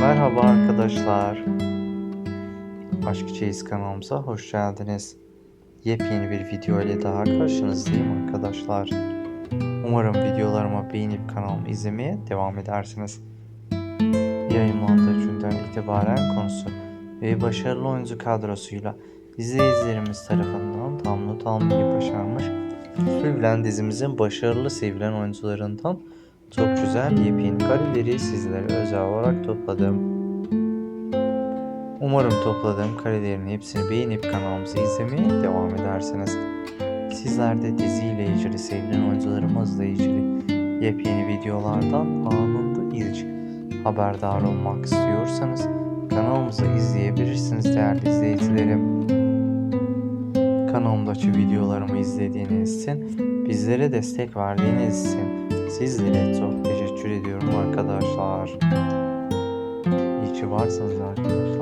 Merhaba arkadaşlar. Aşk Çeyiz kanalımıza hoş geldiniz. Yepyeni bir video ile daha karşınızdayım arkadaşlar. Umarım videolarımı beğenip kanalımı izlemeye devam edersiniz. Yayınlandığı günden itibaren konusu ve başarılı oyuncu kadrosuyla izleyicilerimiz tarafından tam not almayı başarmış. Sevilen dizimizin başarılı sevilen oyuncularından çok güzel yepyeni kareleri sizlere özel olarak topladım. Umarım topladığım karelerin hepsini beğenip kanalımızı izlemeye devam edersiniz. Sizler de diziyle ilgili sevilen oyuncularımızla ilgili yepyeni videolardan anında ilk haberdar olmak istiyorsanız kanalımızı izleyebilirsiniz değerli izleyicilerim. Kanalımdaki videolarımı izlediğiniz için, bizlere destek verdiğiniz için sizlere çok teşekkür ediyorum arkadaşlar. İyi ki varsınız arkadaşlar.